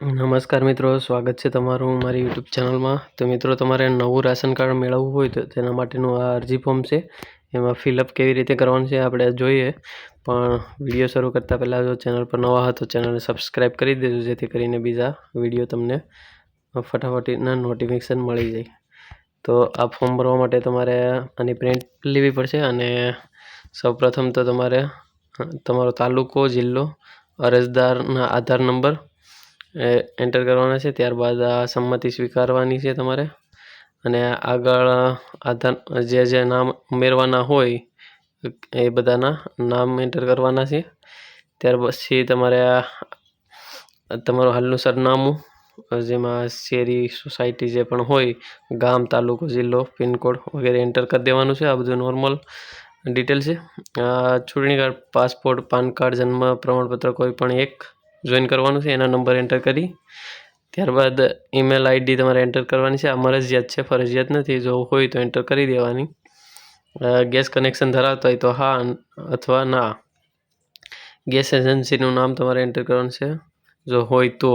નમસ્કાર મિત્રો, સ્વાગત છે તમારું મારી યુટ્યુબ ચેનલમાં. તો મિત્રો, તમારે નવું રાશન કાર્ડ મેળવવું હોય તો તેના માટેનું આ અરજી ફોર્મ છે. એમાં ફિલઅપ કેવી રીતે કરવાનું છે આપણે જોઈએ. પણ વીડિયો શરૂ કરતાં પહેલાં જો ચેનલ પર નવા હતો ચેનલને સબસ્ક્રાઈબ કરી દેજો, જેથી કરીને બીજા વીડિયો તમને ફટાફટીના નોટિફિકેશન મળી જાય. તો આ ફોર્મ ભરવા માટે તમારે આની પ્રિન્ટ લેવી પડશે અને સૌપ્રથમ તો તમારે, તમારો તાલુકો, જિલ્લો, અરજદારના આધાર નંબર એન્ટર કરવાના છે, ત્યારબાદ આ સંમતિ સ્વીકારવાની છે તમારે. અને આગળ આધાર, જે જે નામ ઉમેરવાના હોય, એ બધાના નામ એન્ટર કરવાના છે. ત્યાર પછી તમારે તમારું હાલનું સરનામું, જેમાં શેરી સોસાયટી જે પણ હોય, ગામ, તાલુકો, જિલ્લો, પિનકોડ વગેરે એન્ટર કરી દેવાનું છે. આ બધું નોર્મલ ડિટેલ છે. ચૂંટણી કાર્ડ, પાસપોર્ટ, પાન કાર્ડ, જન્મ પ્રમાણપત્ર કોઈ પણ એક જોઈન કરવાનું છે, એના નંબર એન્ટર કરી. ત્યારબાદ ઈમેલ આઈડી તમારે એન્ટર કરવાની છે. આ મરજિયાત છે, ફરજિયાત નથી. જો હોય તો એન્ટર કરી દેવાની. ગેસ કનેક્શન ધરાવતા હોય તો હા અથવા ના. ગેસ એજન્સીનું નામ તમારે એન્ટર કરવાનું છે. જો હોય તો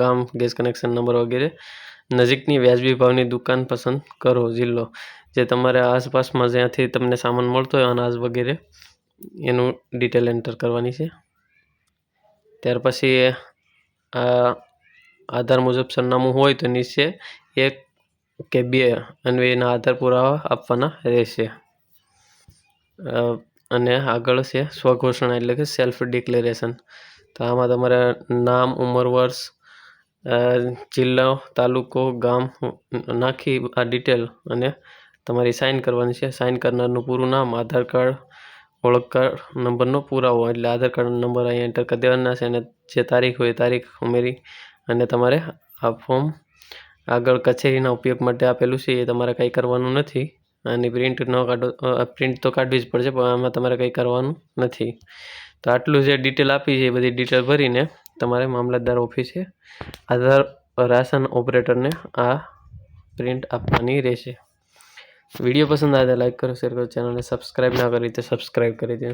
ગામ, ગેસ કનેક્શન નંબર વગેરે. નજીકની વ્યાજબી ભાવની દુકાન પસંદ કરો, જિલ્લો. જે તમારે આસપાસમાં જ્યાંથી તમને સામાન મળતો હોય, અનાજ વગેરે, એનું ડિટેલ એન્ટર કરવાની છે. ત્યાર પછી આધાર મુજબ સરનામું હોય તો નીચે એક કે બે અન્વયના આધાર પુરાવા આપવાના રહેશે. અને આગળ છે સ્વઘોષણા એટલે કે સેલ્ફ ડિક્લેરેશન તો આમાં તમારે નામ, ઉંમર, વર્ષ જિલ્લો, તાલુકો, ગામ નાખી આ ડિટેલ અને તમારી સાઇન કરવાની છે. સાઇન કરનારનું પૂરું નામ, આધાર કાર્ડ ઓળખ કાર્ડ નંબરનો પુરાવો એટલે આધાર કાર્ડ નંબર અહીંયા એન્ટર કરી દેવાના છે અને જે તારીખ હોય એ તારીખ ઉમેરી અને તમારે આ ફોર્મ આગળ કચેરીના ઉપયોગ માટે આપેલું છે એ તમારે કંઈ કરવાનું નથી આની પ્રિન્ટ ન કાઢો પ્રિન્ટ તો કાઢવી જ પડશે પણ આમાં તમારે કંઈ કરવાનું નથી. તો આટલું જે ડિટેલ આપી છે એ બધી ડિટેલ ભરીને તમારે મામલતદાર ઓફિસે આધાર, રાશન ઓપરેટરને આ પ્રિન્ટ આપવાની રહેશે. વીડિયો પસંદ આવે તો લાઈક કરો શેર કરો ચેનલને સબસ્ક્રાઈબ ના કરી તો સબસ્ક્રાઈબ કરી દો.